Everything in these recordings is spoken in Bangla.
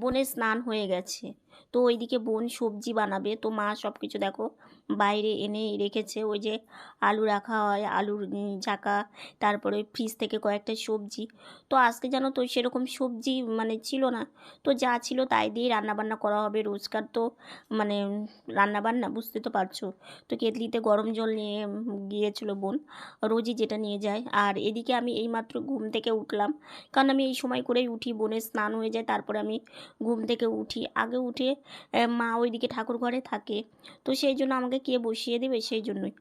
বোনের স্নান হয়ে গেছে। তো ওইদিকে বোন সবজি বানাবে। তো মা সব কিছু দেখো বাইরে এনে রেখেছে। ওই যে আলু রাখা হয়, আলুর ঝাঁকা তারপরে ফ্রিজ থেকে কয়েকটা সবজি। তো আজকে জানো তো সেরকম সবজি মানে ছিল না। তো যা ছিল তাই দিয়ে রান্নাবান্না করা হবে রোজকার তো। মানে রান্নাবান্না বুঝতে তো পারছ। তো কেতলিতে গরম জল নিয়ে গিয়েছিল বোন। রোজই যেটা নিয়ে যায়। আর এদিকে আমি এইমাত্র ঘুম থেকে উঠলাম। কারণ আমি এই সময় করেই উঠি। বোনের স্নান হয়ে যায়, তারপরে আমি ঘুম থেকে উঠি। আগে উঠে আহ, মা ওইদিকে ঠাকুর ঘরে থাকে। তো সেই জন্য আমাকে কে বসিয়ে দেবে? সেই জন্যই।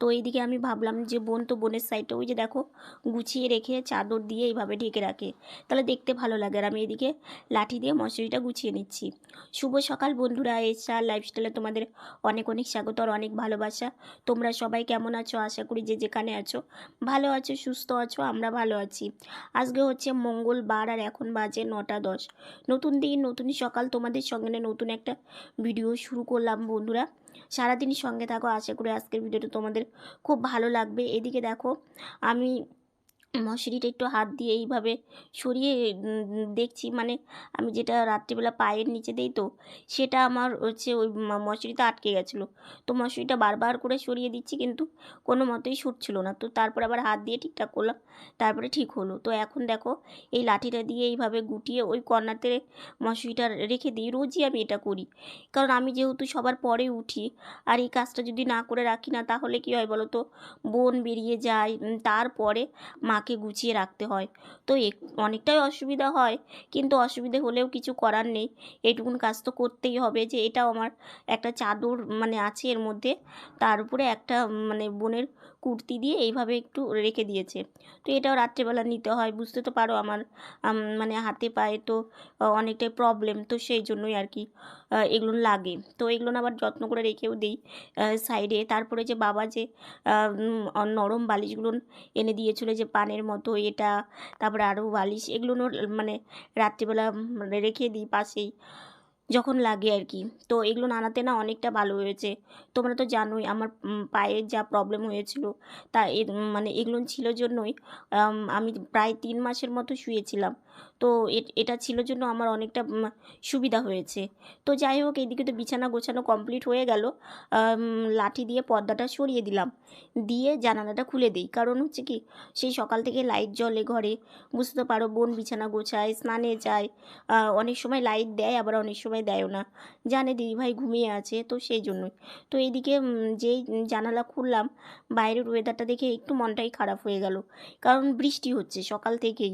তো এইদিকে আমি ভাবলাম যে বোন তো বোনের সাইডটা ওই যে দেখো গুছিয়ে রেখে চাদর দিয়ে এইভাবে ঢেকে রাখে। তাহলে দেখতে ভালো লাগে। আর আমি এদিকে লাঠি দিয়ে মশারিটা গুছিয়ে নিচ্ছি। শুভ সকাল বন্ধুরা। এসআর লাইফস্টাইলে তোমাদের অনেক অনেক স্বাগত আর অনেক ভালোবাসা। তোমরা সবাই কেমন আছো? আশা করি যে যেখানে আছো ভালো আছো সুস্থ আছো আমরা ভালো আছি। আজকে হচ্ছে মঙ্গলবার আর এখন বাজে নটা দশ। নতুন দিন নতুন সকাল তোমাদের সঙ্গে নতুন একটা ভিডিও শুরু করলাম, বন্ধুরা। সারাদিনই সঙ্গে থাকো, আশা করি আজকের ভিডিওটা তোমাদের খুব ভালো লাগবে। এদিকে দেখো, আমি মশারিটা একটু হাত দিয়ে এইভাবে সরিয়ে দেখছি। মানে আমি যেটা রাত্রিবেলা পায়ের নিচে দিই তো, সেটা আমার হচ্ছে ওই ম- মশারিতে আটকে গেছিল। তো মশারিটা বারবার করে সরিয়ে দিচ্ছি কিন্তু কোনো মতেই সরছিল না। তো তারপর আবার হাত দিয়ে ঠিকঠাক করলাম, তারপরে ঠিক হলো। তো এখন দেখো এই লাঠিটা দিয়ে এইভাবে গুটিয়ে ওই কর্নারতে মশারিটা রেখে দিই। রোজই আমি এটা করি। কারণ আমি যেহেতু সবার পরে উঠি, আর এই কাজটা যদি না করে রাখি না, তাহলে কী হয় বলো তো? বোন বেরিয়ে যায় তারপরে তারপরে মাকে গুছিয়ে রাখতে হয়। তো অনেকটাই অসুবিধা হয়, কিন্তু অসুবিধে হলেও কিছু করার নেই। এটুকুন কাজ তো করতেই হবে যে, এটাও আমার একটা চাদর মানে আছে এর মধ্যে। তার উপরে একটা মানে বোনের কুর্তি দিয়ে এইভাবে একটু রেখে দিয়েছে। তো এটাও রাত্রেবেলা নিতে হয়, বুঝতে তো পারো আমার মানে হাতে পায়ে তো অনেকটাই প্রবলেম তো সেই জন্যই আর কি এগুলো লাগে। তো এগুলো আবার যত্ন করে রেখেও দিই সাইডে তারপরে যে বাবা যে নরম বালিশগুলো এনে দিয়েছিল যে পানের মতো এটা, তারপরে আরও বালিশ, এগুলো মানে রাত্রিবেলা রেখে দিই পাশেই। যখন লাগে আর কি। তো এগুলো নানাতে না অনেকটা ভালো হয়েছে। তোমরা তো জানোই আমার পায়ের যা প্রবলেম হয়েছিল, তা এর মানে এগুলো ছিল জন্যই আমি প্রায় তিন মাসের মতো শুয়েছিলাম। তো এটা ছিল জন্য আমার অনেকটা সুবিধা হয়েছে। তো যাই হোক, এইদিকে তো বিছানা গোছানো কমপ্লিট হয়ে গেল। লাঠি দিয়ে পর্দাটা সরিয়ে দিলাম। দিয়ে জানালাটা খুলে দিই। কারণ হচ্ছে কি, সেই সকাল থেকে লাইট জ্বলে ঘরে। বুঝতে পারো, বোন বিছানা গোছায়, স্নানে যায়। অনেক সময় লাইট দেয়, আবার অনেক সময় দেয়ও না। জানে দিদিভাই ঘুমিয়ে আছে, তো সেই জন্যই। তো এইদিকে যেই জানালা খুললাম, বাইরের ওয়েদারটা দেখে একটু মনটাই খারাপ হয়ে গেল। কারণ বৃষ্টি হচ্ছে সকাল থেকেই।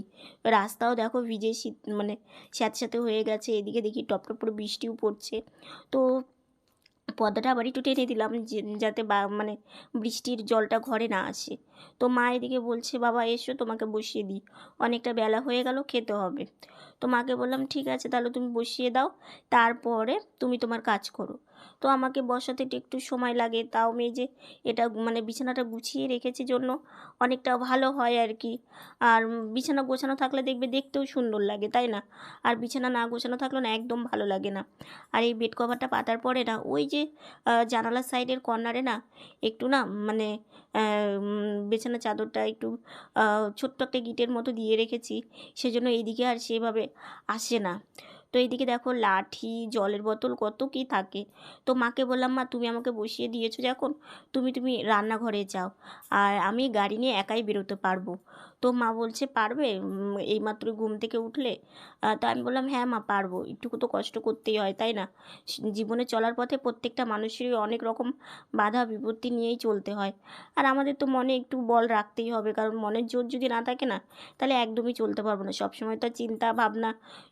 রাস্তাও দেখো ভিজে শীত মানে স্যাঁতস্যাঁতে হয়ে গেছে, এদিকে দেখি টপ টপ করে বৃষ্টিও পড়ছে। তো পর্দাটা আবার একটু টেনে দিলাম যাতে বা মানে বৃষ্টির জলটা ঘরে না আসে। তো মা এদিকে বলছে, বাবা, এসো, তোমাকে বসিয়ে দিই। অনেকটা বেলা হয়ে গেল, খেতে হবে। তো মাকে বললাম, ঠিক আছে, তাহলে তুমি বসিয়ে দাও, তারপরে তুমি তোমার কাজ করো। তো আমাকে বসাতে একটু সময় লাগে। তাও এই যে এটা মানে বিছানাটা গুছিয়ে রেখেছি জন্য অনেকটা ভালো হয় আর কি। আর বিছানা গোছানো থাকলে দেখবে দেখতেও সুন্দর লাগে, তাই না? আর বিছানা না গোছানো থাকলে না একদম ভালো লাগে না। আর এই বেড কভারটা পাতার পরে না, ওই যে জানালার সাইডের কর্নারে না একটু না মানে বিছানা চাদরটা একটু ছোট্ট একটা গিটের মতো দিয়ে রেখেছি। সেজন্য এইদিকে আর সেভাবে আসে না। তো এইদিকে দেখো লাঠি, জলের বোতল কত কি থাকে। তো মাকে বললাম, মা, তুমি আমাকে বসিয়ে দিয়েছ যখন, তুমি তুমি রান্নাঘরে যাও, আর আমি গাড়ি নিয়ে একাই বেরোতে পারব। তো মা বলছে, পারবে? এইমাত্র ঘুম থেকে উঠলে? তো আমি বললাম হ্যাঁ মা, পারব। একটু তো কষ্ট করতেই হয়, তাই না? জীবনে চলার পথে প্রত্যেকটা মানুষেরই অনেক রকম বাধা বিপত্তি নিয়েই চলতে হয়। আর আমাদের তো মনে একটু বল রাখতেই হবে, কারণ মনের জোর যদি না থাকে না, তাহলে একদমই চলতে পারব না। সবসময় তো চিন্তা, ভাবনা,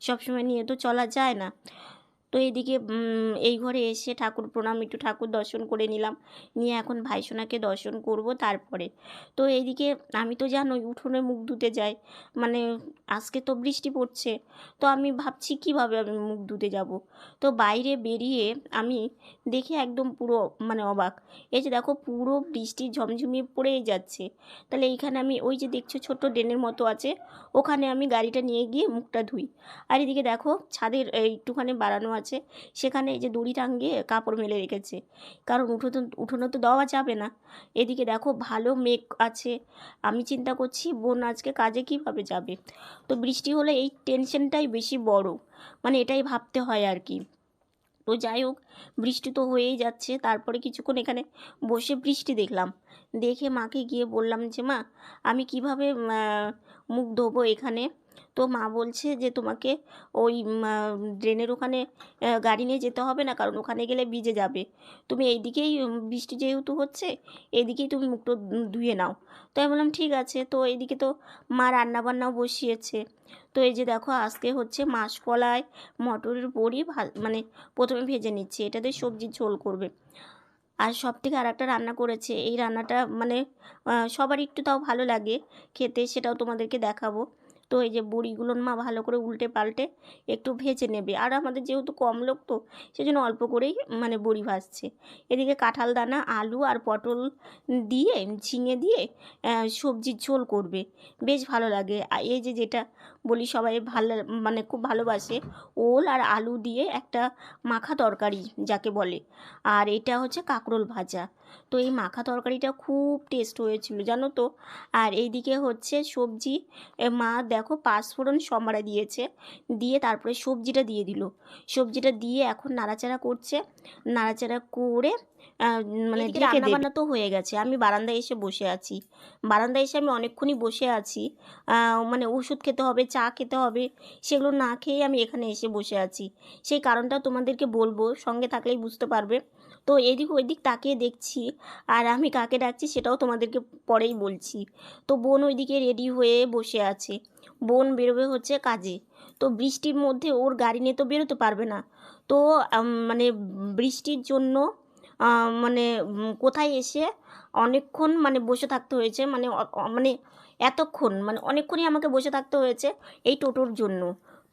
সবসময় নিয়ে তো চলা যায় না। তো এদিকে এই ঘরে এসে ঠাকুর প্রণাম, একটু ঠাকুর দর্শন করে নিলাম। নিয়ে এখন ভাইসোনাকে দর্শন করব তারপরে। তো এইদিকে আমি তো জানোই উঠোনে মুখ ধুতে যাই। মানে আজকে তো বৃষ্টি পড়ছে। তো আমি ভাবছি কীভাবে আমি মুখ ধুতে যাব? তো বাইরে বেরিয়ে আমি দেখে একদম পুরো মানে অবাক। এই যে দেখো, পুরো বৃষ্টি ঝমঝমিয়ে পড়েই যাচ্ছে। তাহলে এইখানে আমি ওই যে দেখছ ছোট্ট ড্রেনের মতো আছে, ওখানে আমি গাড়িটা নিয়ে গিয়ে মুখটা ধুই। আর এদিকে দেখো, ছাদের একটুখানি বাড়ানো আছে। আছে। সেখানে এই যে দড়ি টাঙ্গিয়ে কাপড় মেলে রেখেছে। কারণ উঠোন, উঠোনে তো দেওয়া যাবে না। এদিকে দেখো ভালো মেঘ আছে। আমি চিন্তা করছি বোন আজকে কাজে কীভাবে যাবে? তো বৃষ্টি হলে এই টেনশনটাই বেশি বড়। মানে এটাই ভাবতে হয় আর কি। তো যাই হোক, বৃষ্টি তো হয়েই যাচ্ছে। তারপরে কিছুক্ষণ এখানে বসে বৃষ্টি দেখলাম। দেখে মাকে গিয়ে বললাম যে, মা, আমি কীভাবে মুখ ধোবো এখানে? তো মা বলছে যে তোমাকে ওই ড্রেনের ওখানে গাড়ি নিয়ে যেতে হবে না, কারণ ওখানে গেলে ভিজে যাবে। তুমি এইদিকেই বৃষ্টি যেহেতু হচ্ছে, এইদিকেই তুমি মুখটা ধুয়ে নাও। তো আমি বললাম, ঠিক আছে। তো এইদিকে তো মা রান্নাবান্নাও বসিয়েছে। তো এই যে দেখো, আজকে হচ্ছে মাসকলাই, মটরের বড়ি মানে প্রথমে ভেজে নিচ্ছি। এটাতে সবজির ঝোল করবে। আর সব থেকে আর একটা রান্না করেছে। এই রান্নাটা মানে সবার একটু তাও ভালো লাগে। খেতে সেটাও তোমাদেরকে দেখাবো। তো এই যে বড়িগুলোর মা ভালো করে উল্টে পাল্টে একটু ভেজে নেবে। আর আমাদের যেহেতু কম লোক তো, সেজন্য অল্প করেই মানে বড়ি ভাজছে। এদিকে কাঁঠাল দানা, আলু আর পটল দিয়ে, ঝিঙে দিয়ে সবজির ঝোল করবে। বেশ ভালো লাগে। এই যে যেটা বলি সবাই ভালো মানে খুব ভালোবাসে ওল আর আলু দিয়ে একটা মাখা তরকারি যাকে বলে। আর এটা হচ্ছে কাঁকরোল ভাজা। তো এই মাখা তরকারিটা খুব টেস্ট হয়েছিল, জানো তো? আর এইদিকে হচ্ছে সবজি মা দেখো পাঁচফোড়ন সম্বারা দিয়েছে, দিয়ে তারপরে সবজিটা দিয়ে দিল। সবজিটা দিয়ে এখন নাড়াচাড়া করছে, নাড়াচাড়া করে মানে ঢেকে রান্না তো হয়ে গেছে। আমি বারান্দায় এসে বসে আছি। বারান্দায় এসে আমি অনেকক্ষণই বসে আছি। মানে ওষুধ খেতে হবে চা খেতে হবে সেগুলো না খেয়ে আমি এখানে এসে বসে আছি। সেই কারণটা তোমাদেরকে বলব সঙ্গে থাকলেই বুঝতে পারবে। তো এদিক ওইদিক তাকিয়ে দেখছি আর আমি কাকে ডাকছি সেটাও তোমাদেরকে পরেই বলছি। তো বোন ওইদিকে রেডি হয়ে বসে আছে। বোন বেরোবে হচ্ছে কাজে। তো বৃষ্টির মধ্যে ওর গাড়ি নিয়ে তো বেরোতে পারবে না। তো মানে বৃষ্টির জন্য মানে কোথায় এসে অনেকক্ষণ মানে বসে থাকতে হয়েছে মানে মানে এতক্ষণ মানে অনেকক্ষণই আমাকে বসে থাকতে হয়েছে এই টোটোর জন্য।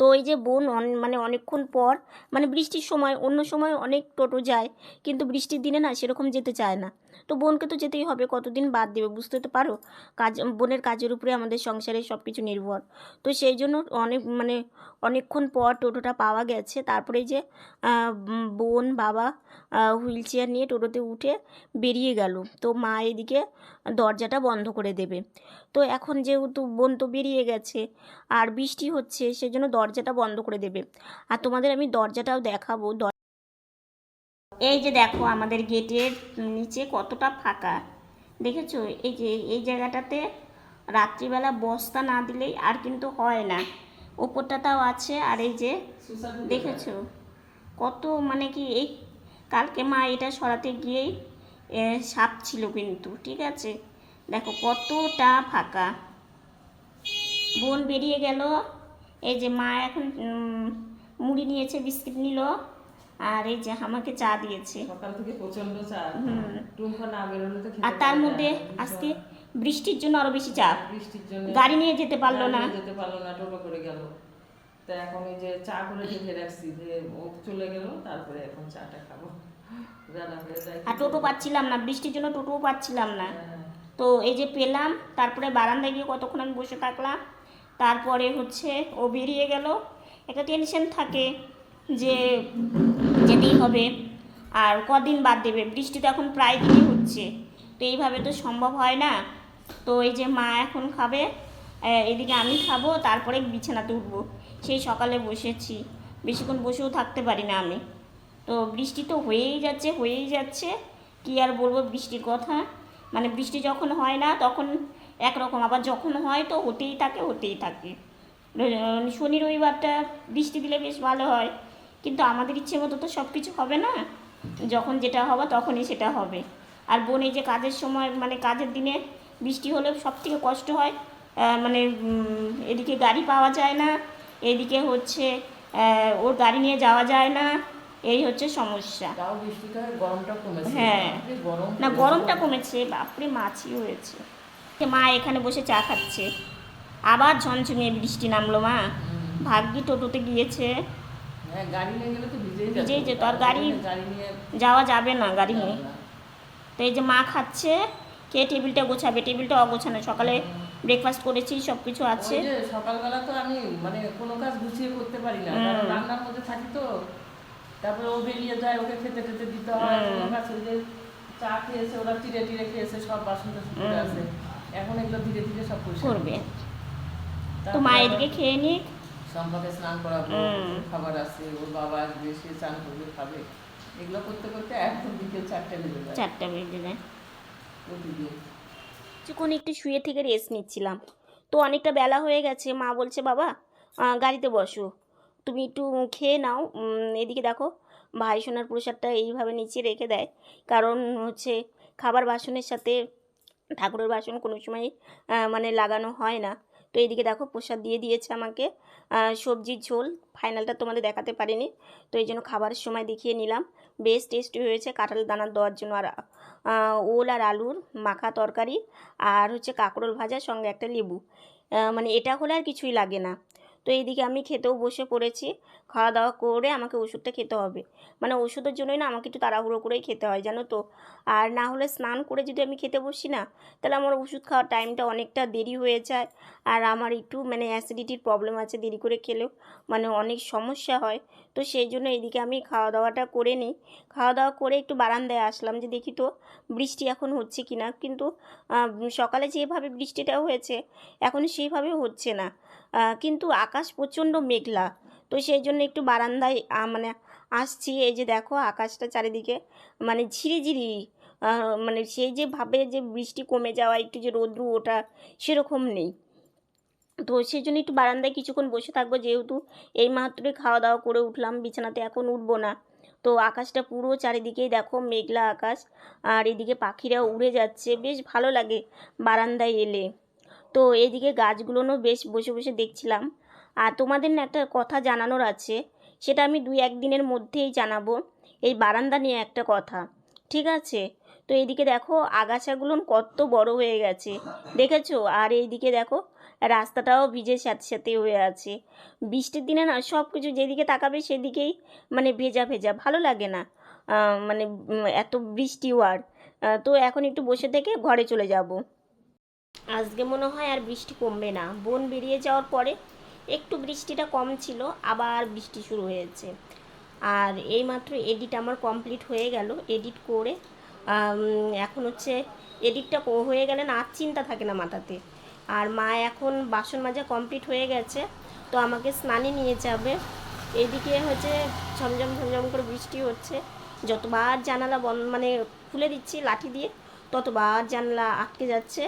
তো এই যে বোন মানে অনেকক্ষণ পর মানে বৃষ্টির সময়, অন্য সময় অনেক টোটো যায়, কিন্তু বৃষ্টির দিনে না সেরকম যেতে চায় না। তো বোনকে তো যেতেই হবে, কতদিন বাদ দেবে বুঝতে তো পারো? কাজ, বোনের কাজের উপরে আমাদের সংসারে সব কিছু নির্ভর। তো সেই জন্য অনেক মানে অনেকক্ষণ পর টোটোটা পাওয়া গেছে, তারপরে যে বোন, বাবা হুইল চেয়ার নিয়ে টোটোতে উঠে বেরিয়ে গেল। তো মা এদিকে দরজাটা বন্ধ করে দেবে। তো এখন যেহেতু বোন তো বেরিয়ে গেছে, আর বৃষ্টি হচ্ছে সেই জন্য সেজন্য দরজাটা বন্ধ করে দেবে। আর তোমাদের আমি দরজাটাও দেখাবো। এই যে দেখো আমাদের গেটের নিচে কতটা ফাঁকা। দেখেছ? এই যে এই জায়গাটাতে রাত্রিবেলা বস্তা না দিলেই আর কিন্তু হয় না। ওপরটা তাও আছে আর এই যে দেখেছ? কত মানে কি এই কালকে মা এটা সরাতে গিয়েই সাপ ছিল কিন্তু ঠিক আছে? দেখো কতটা ফাঁকা। বোন বেরিয়ে গেল। এই যে মা এখন মুড়ি নিয়েছে বিস্কিট নিল আর এই যে আমাকে চা দিয়েছে। সকাল থেকে প্রচণ্ড না বেরোলে তো আর তার মধ্যে আজকে বৃষ্টির জন্য আরও বেশি চাপ বৃষ্টির জন্য। গাড়ি নিয়ে যেতে পারল না। যেতে পারল না টোটো করে গেল। তা এখন এই যে চা করে ঢেকে রাখছি যে ও চলে গেল তারপরে এখন চাটা খাব। আর টোটো পাচ্ছিলাম না বৃষ্টির জন্য টোটোও পাচ্ছিলাম না। হ্যাঁ, তো এই যে পেলাম তারপরে বারান্দায় গিয়ে কতক্ষণ আমি বসে থাকলাম তারপরে হচ্ছে ও বেরিয়ে গেল। একটা টেনশন থাকে যে যেতেই হবে। আর কদিন বাদ দেবে? বৃষ্টি তো এখন প্রায় দিনই হচ্ছে। তো এইভাবে তো সম্ভব হয় না। তো এই যে মা এখন খাবে এদিকে আমি খাব, তারপরে বিছানাতে উঠবো। সেই সকালে বসেছি। বেশিক্ষণ বসেও থাকতে পারি না আমি। তো বৃষ্টি তো হয়েই যাচ্ছে হয়েই যাচ্ছে। কি আর বলব বৃষ্টির কথা? মানে বৃষ্টি যখন হয় না, তখন একরকম। আবার যখন হয় তো হতেই থাকে হতেই থাকে। শনি রবিবারটা বৃষ্টি দিলে বেশ ভালো হয়। কিন্তু আমাদের ইচ্ছে মতো তো সব কিছু হবে না। যখন যেটা হবে তখনই সেটা হবে। আর বনে যে কাজের সময় মানে কাজের দিনে বৃষ্টি হলে সব থেকে কষ্ট হয় মানে এদিকে গাড়ি পাওয়া যায় না এদিকে হচ্ছে ওর গাড়ি নিয়ে যাওয়া যায় না এই হচ্ছে সমস্যা। হয়, গরমটা হ্যাঁ। না গরমটা কমেছে বাপরে মাছি হয়েছে। মা এখানে বসে চা খাচ্ছে। আবার ঝমঝমিয়ে বৃষ্টি নামলো মা। ভাগ্যি টোটোতে গিয়েছে। হ্যাঁ ভিজেই যেত। আর গাড়ি- যাওয়া যাবে না গাড়ি নিয়ে। তো এই যে মা খাচ্ছে কে টেবিলটা গোছাবে? টেবিলটা অগোছানো। সকালে ব্রেকফাস্ট করেছি সব কিছু আছে। সকালবেলা তো আমি মানে কোনো কাজ গুছিয়ে করতে পারি না। রান্নার মধ্যে থাকি তো। তারপরে ও বেরিয়ে যায় ওকে খেতে টেতে দিতে হয়। হুম। ওর কাছে যে চা খেয়েছে ওরা টিরে টিরে খেয়েছে সব বাসন টাসন আছে। এখন এগুলো ধীরে ধীরে সব করবে। তো তারপরে মায়েরকে খেয়ে নিক। সম্পাকে স্নান করাবো খাবার আছে ওর বাবা আসবে সে চান করবে খাবে। এগুলো করতে করতে একদম বিকেল চারটে বেজে যায়। চারটা বেজে যায়। প্রতিদিন। কিছুক্ষণ একটু শুয়ে থেকে রেস্ট নিচ্ছিলাম। তো অনেকটা বেলা হয়ে গেছে। মা বলছে বাবা গাড়িতে বসো। তুমি একটু খেয়ে নাও। এদিকে দেখো ভাই সোনার প্রসাদটা এইভাবে নিচে রেখে দেয়। কারণ হচ্ছে খাবার বাসনের সাথে ঠাকুরের বাসন কোনো সময় মানে লাগানো হয় না। তো এইদিকে দেখো প্রসাদ দিয়ে দিয়েছে আমাকে। সবজির ঝোল, ফাইনালটা তোমাদের দেখাতে পারিনি। তো এই জন্য খাবারের সময় দেখিয়ে নিলাম। বেশ টেস্টি হয়েছে কাঁঠাল দানা দেওয়ার জন্য। আর ওল আর আলুর মাখা তরকারি আর হচ্ছে কাঁকরোল ভাজার সঙ্গে একটা লেবু। মানে এটা হলে আর কিছুই লাগে না। তো এইদিকে আমি খেতেও বসে পড়েছি। খাওয়া দাওয়া করে আমাকে ওষুধটা খেতে হবে। মানে ওষুধের জন্যই না আমাকে একটু তাড়াহুড়ো করেই খেতে হয়, জানো তো। আর না হলে স্নান করে যদি আমি খেতে বসি না, তাহলে আমার ওষুধ খাওয়ার টাইমটা অনেকটা দেরি হয়ে যায়। আর আমার একটু মানে অ্যাসিডিটির প্রবলেম আছে, দেরি করে খেলেও। মানে অনেক সমস্যা হয়। তো সেই জন্য এইদিকে আমি খাওয়া দাওয়াটা করে নিই। খাওয়া দাওয়া করে একটু বারান্দায় আসলাম যে দেখি তো বৃষ্টি এখন হচ্ছে কি না কিন্তু সকালে যেভাবে বৃষ্টিটা হয়েছে, এখন সেইভাবে হচ্ছে না। কিন্তু আকাশ প্রচণ্ড মেঘলা। তো সেই জন্য একটু বারান্দায় মানে আসছি। এই যে দেখো আকাশটা চারিদিকে মানে ঝিরিঝিরি। মানে সেই যে ভাবে যে বৃষ্টি কমে যাওয়া, একটু যে রৌদ্র ওঠা সেরকম নেই। তো সেই জন্য একটু বারান্দায় কিছুক্ষণ বসে থাকব। যেহেতু এই মাত্রই খাওয়া দাওয়া করে উঠলাম, বিছানাতে এখন উঠবো না। তো আকাশটা পুরো চারিদিকেই দেখো মেঘলা আকাশ। আর এদিকে পাখিরা উড়ে যাচ্ছে, বেশ ভালো লাগে বারান্দায় এলে। তো এদিকে গাছগুলোনও বেশ বসে বসে দেখছিলাম। আর তোমাদের না একটা কথা জানানোর আছে, সেটা আমি দুই একদিনের মধ্যেই জানাব। এই বারান্দা নিয়ে একটা কথা, ঠিক আছে? তো এইদিকে দেখো আগাছাগুলো কত বড় হয়ে গেছে, দেখেছ? আর এইদিকে দেখো রাস্তাটাও ভিজে সাথে সাথে হয়ে আছে। বৃষ্টির দিনে না সব কিছু যেদিকে তাকাবে সেদিকেই মানে ভেজা ভেজা, ভালো লাগে না। মানে এত বৃষ্টি আর। তো এখন একটু বসে থেকে ঘরে চলে যাব। আজকে মনে হয় আর বৃষ্টি কমবে না। বোন বেরিয়ে যাওয়ার পরে একটু বৃষ্টিটা কম ছিল, আবার বৃষ্টি শুরু হয়েছে। আর এইমাত্র এডিট আমার কমপ্লিট হয়ে গেল। এডিট করে এখন হচ্ছে এডিটটা হয়ে গেলে না আর চিন্তা থাকে না মাথাতে। আর মা এখন বাসন মাজা কমপ্লিট হয়ে গেছে, তো আমাকে স্নানে নিয়ে যাবে। এদিকে হচ্ছে ঝমঝম ঝমঝম করে বৃষ্টি হচ্ছে। যতবার জানালা বন মানে খুলে দিচ্ছি লাঠি দিয়ে, ততবার জানলা আটকে যাচ্ছে।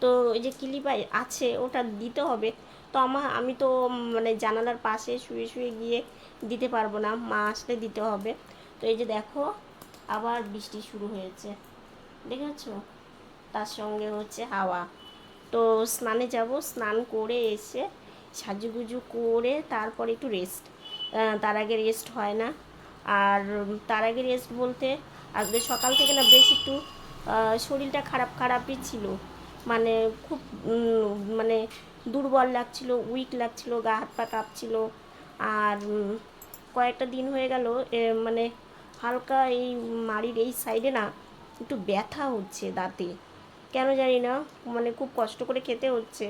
তো ওই যে কিলিপাই আছে, ওটা দিতে হবে। তো আমার আমি তো মানে জানালার পাশে শুয়ে শুয়ে গিয়ে দিতে পারব না, মা আসলে দিতে হবে। তো এই যে দেখো, আবার বৃষ্টি শুরু হয়েছে। দেখেছ? তার সঙ্গে হচ্ছে হাওয়া। তো স্নানে যাব, স্নান করে এসে সাজুগুজু করে তারপর একটু রেস্ট তার আগে রেস্ট হয় না। আর তার আগে রেস্ট বলতে আজকে সকাল থেকে না বেশ একটু শরীরটা খারাপ খারাপই ছিল। মানে খুব মানে দুর্বল লাগছিল উইক লাগছিল, গা হাত পা কাঁপছিল। আর কয়েকটা দিন হয়ে গেল মানে হালকা এই মাড়ির এই সাইডে না একটু ব্যথা হচ্ছে দাঁতে। কেন জানি না মানে খুব কষ্ট করে খেতে হচ্ছে।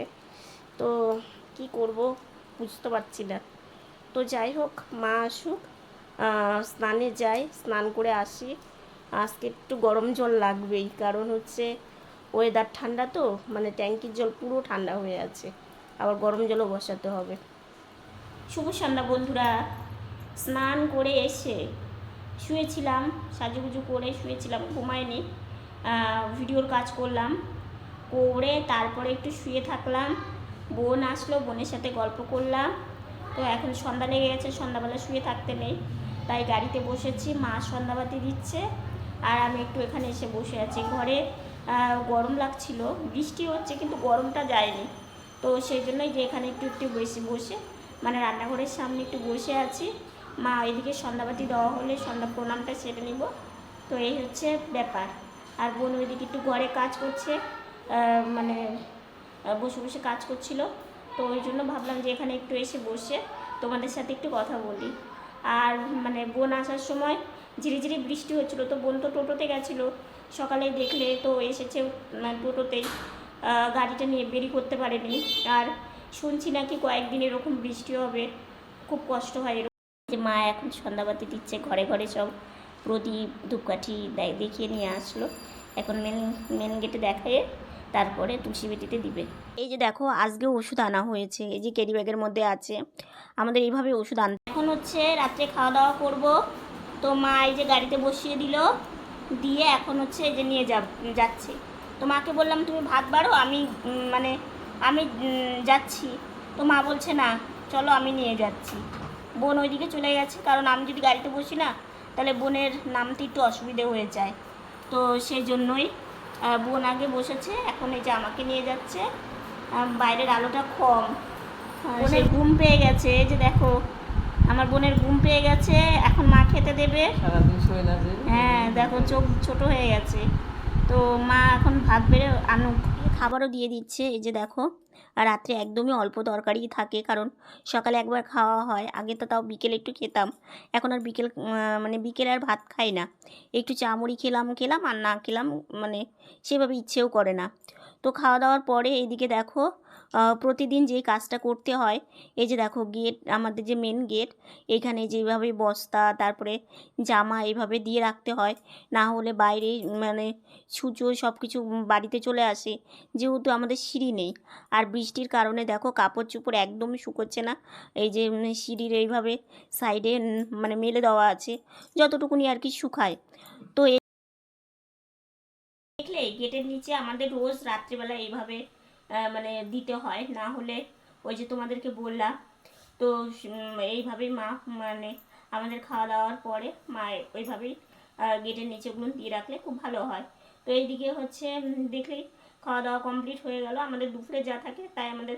তো কি করব বুঝতে পারছি না। তো যাই হোক, মা আসুক স্নানে যাই, স্নান করে আসি। আজকে একটু গরম জল লাগবেই, কারণ হচ্ছে ওয়েদার ঠান্ডা তো মানে ট্যাঙ্কির জল পুরো ঠান্ডা হয়ে আছে। আবার গরম জলও বসাতে হবে। শুভ সন্ধ্যা বন্ধুরা। স্নান করে এসে শুয়েছিলাম, সাজুগুজু করে শুয়েছিলাম, ঘুমায়নি। ভিডিওর কাজ করলাম। করে তারপরে একটু শুয়ে থাকলাম। বোন আসলো, বোনের সাথে গল্প করলাম। তো এখন সন্ধ্যা লেগে গেছে, সন্ধ্যাবেলা শুয়ে থাকতে নেই। তাই গাড়িতে বসেছি, মা সন্ধ্যাবাতি দিচ্ছে। আর আমি একটু এখানে এসে বসে আছি। ঘরে গরম লাগছিল। বৃষ্টি হচ্ছে, কিন্তু গরমটা যায়নি। তো সেই জন্যই যে এখানে একটু একটু বসে বসে মানে রান্নাঘরের সামনে একটু বসে আছি। মা, এদিকে সন্ধ্যাবাতি দেওয়া হলে সন্ধ্যা প্রণামটা সেরে নিব। তো এই হচ্ছে ব্যাপার। আর বোন ওইদিকে একটু ঘরে কাজ করছে মানে বসে বসে কাজ করছিল। তো ওই জন্য ভাবলাম যে এখানে একটু এসে বসে তোমাদের সাথে একটু কথা বলি। আর মানে বোন আসার সময় ঝিরিঝিরি বৃষ্টি হচ্ছিল তো বোন তো টোটোতে গেছিল। সকালে দেখলে তো এসেছে উম, টোটোতেই গাড়িটা নিয়ে বেরি করতে পারেনি। আর শুনছি নাকি কয়েকদিন এরকম বৃষ্টি হবে খুব কষ্ট হয় এরকম। যে মা এখন সন্ধ্যাবাতি দিচ্ছে ঘরে ঘরে সব প্রদীপ ধূপকাঠি দেখিয়ে নিয়ে আসলো। এখন মেন মেন গেটে দেখায় তারপরে তুলসী বেটিতে দিবে। এই যে দেখো, আজকে ওষুধ আনা হয়েছে। এই যে ক্যারি ব্যাগের মধ্যে আছে। আমাদের এইভাবে ওষুধ আন এখন হচ্ছে রাত্রে খাওয়া দাওয়া করব। তো মা এই যে গাড়িতে বসিয়ে দিল। দিয়ে এখন হচ্ছে যে নিয়ে যাব, যাচ্ছে। তো মাকে বললাম, তুমি ভাত বাড়ো, আমি মানে আমি যাচ্ছি। তো মা বলছে, না, চলো আমি নিয়ে যাচ্ছি। বোন ওইদিকে চলে গেছে। কারণ আমি যদি গাড়িতে বসি না তাহলে বোনের নামতে একটু অসুবিধে হয়ে যায়। তো সেই জন্যই বোন আগে বসেছে এখন এই যে আমাকে নিয়ে যাচ্ছে। বাইরের আলোটা কম। বোনের ঘুম পেয়ে গেছে এই যে দেখো আমার বোনের ঘুম পেয়ে গেছে এখন মা খেতে দেবে। হ্যাঁ দেখো চোখ ছোট হয়ে গেছে। তো মা এখন ভাত বেড়ে আনুক। খাবারও দিয়ে দিচ্ছে, এই যে দেখো। আর রাত্রে একদমই অল্প তরকারি থাকে, কারণ সকালে একবার খাওয়া হয়, আগে তো তাও বিকেলে একটু খেতাম। এখন আর বিকেল মানে বিকেলে আর ভাত খাই না। একটু চামড়ি খেলাম খেলাম, আর না খেলাম মানে সেভাবে ইচ্ছেও করে না। তো খাওয়া দাওয়ার পরে এদিকে দেখো প্রতিদিন যেই কাজটা করতে হয়, এই যে দেখো গেট আমাদের যে মেন গেট এখানে যেভাবে বস্তা, তারপরে জামা এইভাবে দিয়ে রাখতে হয়। না হলে বাইরে মানে সূচো সব কিছু বাড়িতে চলে আসে, যেহেতু আমাদের সিঁড়ি নেই। আর বৃষ্টির কারণে দেখো কাপড় চোপড় একদমই শুকোচ্ছে না, এই যে সিঁড়ির এইভাবে সাইডে মানে মেলে দেওয়া আছে, যতটুকুনি আর কি শুকায়। তো দেখলে গেটের নিচে আমাদের রোজ রাত্রিবেলা এইভাবে মানে দিতে হয়। না হলে ওই যে তোমাদেরকে বললাম, তো এইভাবেই মা মানে আমাদের খাওয়া দাওয়ার পরে মা ওইভাবেই গেটের নিচেগুলো দিয়ে রাখলে খুব ভালো হয়। তো এইদিকে হচ্ছে দেখলেই খাওয়া দাওয়া কমপ্লিট হয়ে গেল। আমাদের দুপুরে যা থাকে তাই আমাদের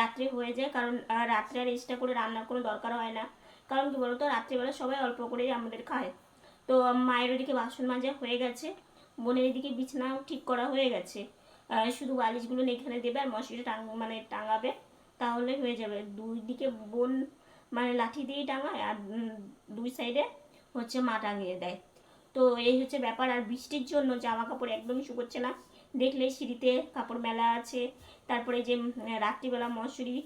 রাত্রে হয়ে যায়। কারণ রাত্রে আর এক্সট্রা করে রান্নার কোনো দরকার হয় না। কারণ কি বলতো, রাত্রিবেলা সবাই অল্প করেই আমাদের খায়। তো মায়ের ওদিকে বাসন মাজা হয়ে গেছে। বোনের এদিকে বিছানাও ঠিক করা হয়ে গেছে। শুধু বালিশগুলো এখানে দেবে আর মশারিটা টাং মানে টাঙাবে, তাহলে হয়ে যাবে। দুই দিকে বোন মানে লাঠি দিয়েই টাঙায় আর দুই সাইডে হচ্ছে মা টাঙিয়ে দেয়। তো এই হচ্ছে ব্যাপার। আর বৃষ্টির জন্য জামা কাপড় একদমই শুকোচ্ছে না। দেখলে সিঁড়িতে কাপড় মেলা আছে। তারপরে যে রাত্রিবেলা মশুরি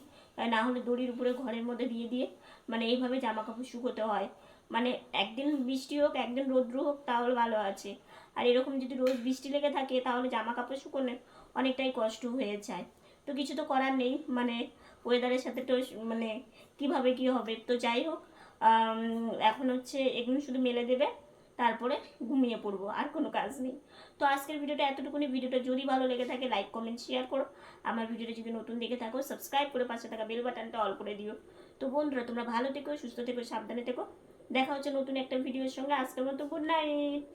না হলে দড়ির উপরে ঘরের মধ্যে দিয়ে দিয়ে মানে এইভাবে জামা কাপড় শুকোতে হয়। মানে একদিন বৃষ্টি হোক, একদিন রৌদ্র হোক, তাহলে ভালো আছে। আর এরকম যদি রোজ বৃষ্টি লেগে থাকে, তাহলে জামা কাপড় শুকোনো অনেকটাই কষ্ট হয়ে যায়। তো কিছু তো করার নেই মানে ওয়েদারের সাথে তো মানে কীভাবে কি হবে? তো যাই হোক এখন হচ্ছে এগুলো শুধু মেলে দেবে, তারপরে ঘুমিয়ে পড়ব, আর কোনো কাজ নেই। তো আজকের ভিডিওটা এতটুকুনি। ভিডিওটা যদি ভালো লেগে থাকে লাইক কমেন্ট শেয়ার করো। আমার ভিডিওটা যদি নতুন দেখে থাকো সাবস্ক্রাইব করে পাশে থাকা বেল বাটনটা অল করে দিও। তো বন্ধুরা, তোমরা ভালো থেকো, সুস্থ থেকো, সাবধানে থেকো। দেখা হচ্ছে নতুন একটা ভিডিওর সঙ্গে। আজকের মতো গুড নাইট